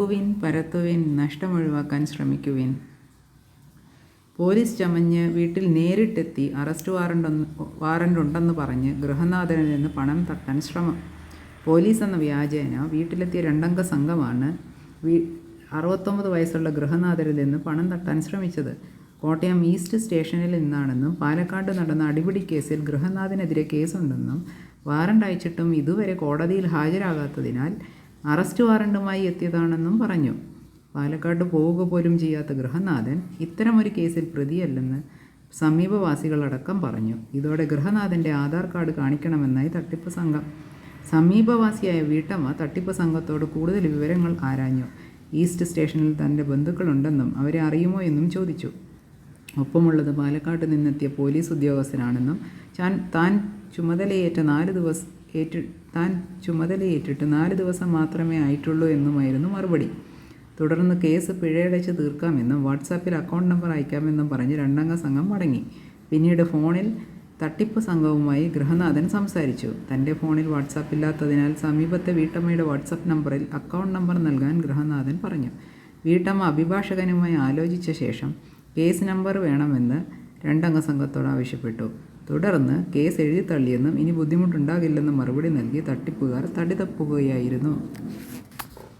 കേൾക്കുവിൻ പരത്തുവിൻ നഷ്ടമൊഴിവാക്കാൻ ശ്രമിക്കുവിൻ. പോലീസ് ചമഞ്ഞ് വീട്ടിൽ നേരിട്ടെത്തി അറസ്റ്റ് വാറണ്ടെന്ന് വാറണ്ടുണ്ടെന്ന് പറഞ്ഞ് ഗൃഹനാഥനിൽ നിന്ന് പണം തട്ടാൻ ശ്രമം. പോലീസ് എന്ന വ്യാജേന വീട്ടിലെത്തിയ രണ്ടംഗ സംഘമാണ് വീ അറുപത്തൊമ്പത് വയസ്സുള്ള ഗൃഹനാഥരിൽ നിന്ന് പണം തട്ടാൻ ശ്രമിച്ചത്. കോട്ടയം ഈസ്റ്റ് സ്റ്റേഷനിൽ നിന്നാണെന്നും പാലക്കാട് നടന്ന അടിപിടി കേസിൽ ഗൃഹനാഥിനെതിരെ കേസുണ്ടെന്നും വാറണ്ട് അയച്ചിട്ടും ഇതുവരെ കോടതിയിൽ ഹാജരാകാത്തതിനാൽ അറസ്റ്റ് വാറണ്ടുമായി എത്തിയതാണെന്നും പറഞ്ഞു. പാലക്കാട് പോവുക പോലും ചെയ്യാത്ത ഗൃഹനാഥൻ ഇത്തരമൊരു കേസിൽ പ്രതിയല്ലെന്ന് സമീപവാസികളടക്കം പറഞ്ഞു. ഇതോടെ ഗൃഹനാഥന്റെ ആധാർ കാർഡ് കാണിക്കണമെന്നായി തട്ടിപ്പ് സംഘം. സമീപവാസിയായ വീട്ടമ്മ തട്ടിപ്പ് സംഘത്തോട് കൂടുതൽ വിവരങ്ങൾ ആരാഞ്ഞു. ഈസ്റ്റ് സ്റ്റേഷനിൽ തന്റെ ബന്ധുക്കളുണ്ടെന്നും അവരെ അറിയുമോ എന്നും ചോദിച്ചു. ഒപ്പമുള്ളത് പാലക്കാട്ട് നിന്നെത്തിയ പോലീസ് ഉദ്യോഗസ്ഥനാണെന്നും താൻ ചുമതലയേറ്റ നാല് ദിവസം ഏറ്റ് താൻ ചുമതലയേറ്റിട്ട് നാല് ദിവസം മാത്രമേ ആയിട്ടുള്ളൂ എന്നുമായിരുന്നു മറുപടി. തുടർന്ന് കേസ് പിഴയടച്ച് തീർക്കാമെന്നും വാട്സാപ്പിൽ അക്കൗണ്ട് നമ്പർ അയക്കാമെന്നും പറഞ്ഞ് രണ്ടംഗ സംഘം മടങ്ങി. പിന്നീട് ഫോണിൽ തട്ടിപ്പ് സംഘവുമായി ഗൃഹനാഥൻ സംസാരിച്ചു. തന്റെ ഫോണിൽ വാട്സാപ്പ് ഇല്ലാത്തതിനാൽ സമീപത്തെ വീട്ടമ്മയുടെ വാട്സാപ്പ് നമ്പറിൽ അക്കൗണ്ട് നമ്പർ നൽകാൻ ഗൃഹനാഥൻ പറഞ്ഞു. വീട്ടമ്മ അഭിഭാഷകനുമായി ആലോചിച്ച ശേഷം കേസ് നമ്പർ വേണമെന്ന് രണ്ടംഗ സംഘത്തോട് ആവശ്യപ്പെട്ടു. തുടർന്ന് കേസ് എഴുതി തള്ളിയെന്നും ഇനി ബുദ്ധിമുട്ടുണ്ടാകില്ലെന്നും മറുപടി നൽകി തട്ടിപ്പുകാർ തടി തപ്പുകയായിരുന്നു.